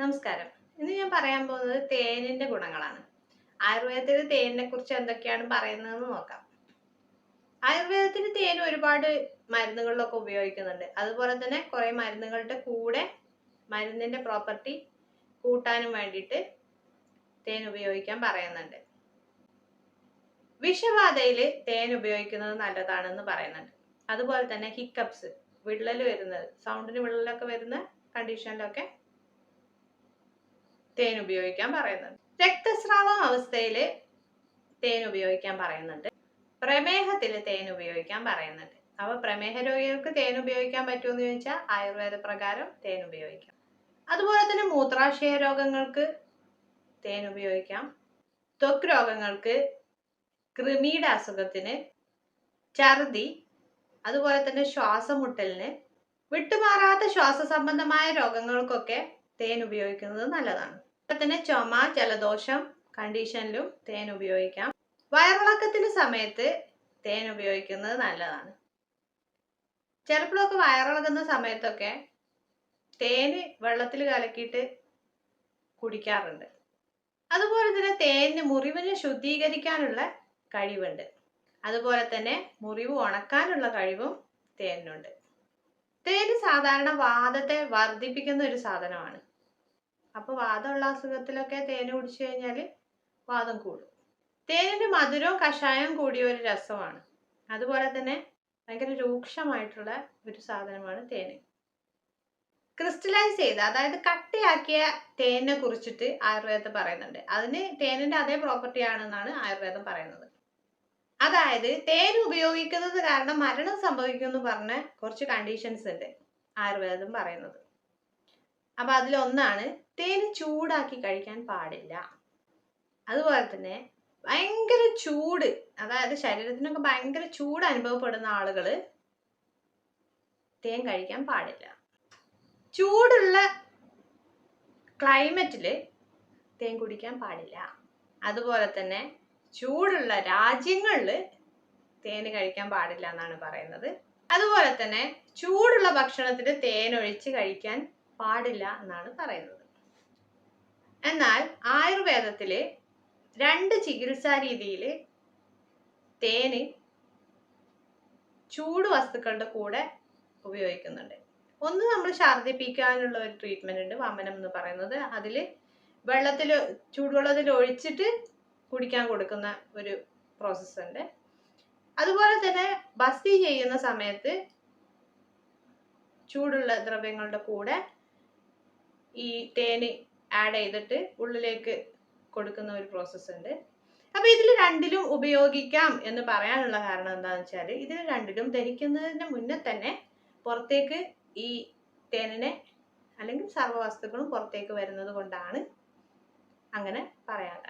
നമസ്കാരം. ഇന്ന് ഞാൻ പറയാൻ പോകുന്നത് തേനിന്റെ ഗുണങ്ങളാണ്. ആയുർവേദത്തിൽ തേനിനെ കുറിച്ച് എന്തൊക്കെയാണ് പറയുന്നതെന്ന് നോക്കാം. ആയുർവേദത്തിൽ തേൻ ഒരുപാട് മരുന്നുകളിലൊക്കെ ഉപയോഗിക്കുന്നുണ്ട്. അതുപോലെ തന്നെ കുറെ മരുന്നുകളുടെ കൂടെ മരുന്നിന്റെ പ്രോപ്പർട്ടി കൂട്ടാനും വേണ്ടിയിട്ട് തേൻ ഉപയോഗിക്കാൻ പറയുന്നുണ്ട്. വിഷബാധയിൽ തേൻ ഉപയോഗിക്കുന്നത് നല്ലതാണെന്ന് പറയുന്നുണ്ട്. അതുപോലെ തന്നെ ഹിക്കപ്സ് വിള്ളൽ വരുന്നത് സൗണ്ടിന് വിള്ളലൊക്കെ വരുന്ന കണ്ടീഷനിലൊക്കെ തേൻ ഉപയോഗിക്കാൻ പറയുന്നുണ്ട്. രക്തസ്രാവം അവസ്ഥയിൽ തേൻ ഉപയോഗിക്കാൻ പറയുന്നുണ്ട്. പ്രമേഹത്തിൽ തേൻ ഉപയോഗിക്കാൻ പറയുന്നുണ്ട്. അപ്പൊ പ്രമേഹ രോഗികൾക്ക് തേൻ ഉപയോഗിക്കാൻ പറ്റുമെന്ന് ചോദിച്ചാൽ ആയുർവേദ പ്രകാരം തേൻ ഉപയോഗിക്കാം. അതുപോലെ തന്നെ മൂത്രാശയ രോഗങ്ങൾക്ക് തേൻ ഉപയോഗിക്കാം. ത്വക്ക് രോഗങ്ങൾക്ക് കൃമിയുടെ അസുഖത്തിന് ഛർദി അതുപോലെ തന്നെ ശ്വാസമുട്ടലിന് വിട്ടുമാറാത്ത ശ്വാസ സംബന്ധമായ രോഗങ്ങൾക്കൊക്കെ തേൻ ഉപയോഗിക്കുന്നത് നല്ലതാണ്. തന്നെ ചുമ ജലദോഷം കണ്ടീഷനിലും തേൻ ഉപയോഗിക്കാം. വയറിളക്കത്തിന് സമയത്ത് തേൻ ഉപയോഗിക്കുന്നത് നല്ലതാണ്. ചിലപ്പോഴൊക്കെ വയറിളകുന്ന സമയത്തൊക്കെ തേന് വെള്ളത്തിൽ കലക്കിയിട്ട് കുടിക്കാറുണ്ട്. അതുപോലെ തന്നെ തേനിന് മുറിവിനെ ശുദ്ധീകരിക്കാനുള്ള കഴിവുണ്ട്. അതുപോലെ തന്നെ മുറിവ് ഉണക്കാനുള്ള കഴിവും തേനിനുണ്ട്. തേന് സാധാരണ വാദത്തെ വർദ്ധിപ്പിക്കുന്ന ഒരു സാധനമാണ്. അപ്പൊ വാദമുള്ള അസുഖത്തിലൊക്കെ തേൻ കുടിച്ചു കഴിഞ്ഞാൽ വാദം കൂടും. തേനിന്റെ മധുരവും കഷായവും കൂടിയ ഒരു രസമാണ്. അതുപോലെ തന്നെ ഭയങ്കര രൂക്ഷമായിട്ടുള്ള ഒരു സാധനമാണ് തേൻ ക്രിസ്റ്റലൈസ് ചെയ്ത അതായത് കട്ടിയാക്കിയ തേനിനെ കുറിച്ചിട്ട് ആയുർവേദം പറയുന്നുണ്ട്. അതിന് തേനിന്റെ അതേ പ്രോപ്പർട്ടി ആണെന്നാണ് ആയുർവേദം പറയുന്നത്. അതായത് തേൻ ഉപയോഗിക്കുന്നത് കാരണം മരണം സംഭവിക്കുമെന്ന് പറഞ്ഞ കുറച്ച് കണ്ടീഷൻസ് ഉണ്ട് ആയുർവേദം പറയുന്നത്. അപ്പൊ അതിലൊന്നാണ് തേൻ ചൂടാക്കി കഴിക്കാൻ പാടില്ല. അതുപോലെ തന്നെ ഭയങ്കര ചൂട് അതായത് ശരീരത്തിനൊക്കെ ഭയങ്കര ചൂട് അനുഭവപ്പെടുന്ന ആളുകൾ തേൻ കഴിക്കാൻ പാടില്ല. ചൂടുള്ള ക്ലൈമറ്റിൽ തേൻ കുടിക്കാൻ പാടില്ല. അതുപോലെ തന്നെ ചൂടുള്ള രാജ്യങ്ങളിൽ തേന് കഴിക്കാൻ പാടില്ല എന്നാണ് പറയുന്നത്. അതുപോലെ തന്നെ ചൂടുള്ള ഭക്ഷണത്തിൽ തേൻ ഒഴിച്ച് കഴിക്കാൻ പാടില്ല എന്നാണ് പറയുന്നത്. എന്നാൽ ആയുർവേദത്തിലെ രണ്ട് ചികിത്സാ രീതിയിൽ തേന് ചൂട് വസ്തുക്കളുടെ കൂടെ ഉപയോഗിക്കുന്നുണ്ട്. ഒന്ന് നമ്മൾ ഛർദിപ്പിക്കാനുള്ള ഒരു ട്രീറ്റ്മെന്റ് ഉണ്ട് വമനം എന്ന് പറയുന്നത്. അതിൽ വെള്ളത്തിൽ ചൂടുവെള്ളത്തിൽ ഒഴിച്ചിട്ട് കുടിക്കാൻ കൊടുക്കുന്ന ഒരു പ്രോസസ്സ് ഉണ്ട്. അതുപോലെ തന്നെ ബസ്തി ചെയ്യുന്ന സമയത്ത് ചൂടുള്ള ദ്രവ്യങ്ങളുടെ കൂടെ ഈ തേന് ആഡ് ചെയ്തിട്ട് ഉള്ളിലേക്ക് കൊടുക്കുന്ന ഒരു പ്രോസസ്സ് ഉണ്ട്. അപ്പോൾ ഇതിൽ രണ്ടിലും ഉപയോഗിക്കാം എന്ന് പറയാനുള്ള കാരണം എന്താണെന്ന് വെച്ചാൽ ഇതിൽ രണ്ടിലും ധരിക്കുന്നതിന് മുന്നേ തന്നെ പുറത്തേക്ക് ഈ തേനിനെ അല്ലെങ്കിൽ സർവവസ്തുക്കളും പുറത്തേക്ക് വരുന്നത് കൊണ്ടാണ് അങ്ങനെ പറയാൻ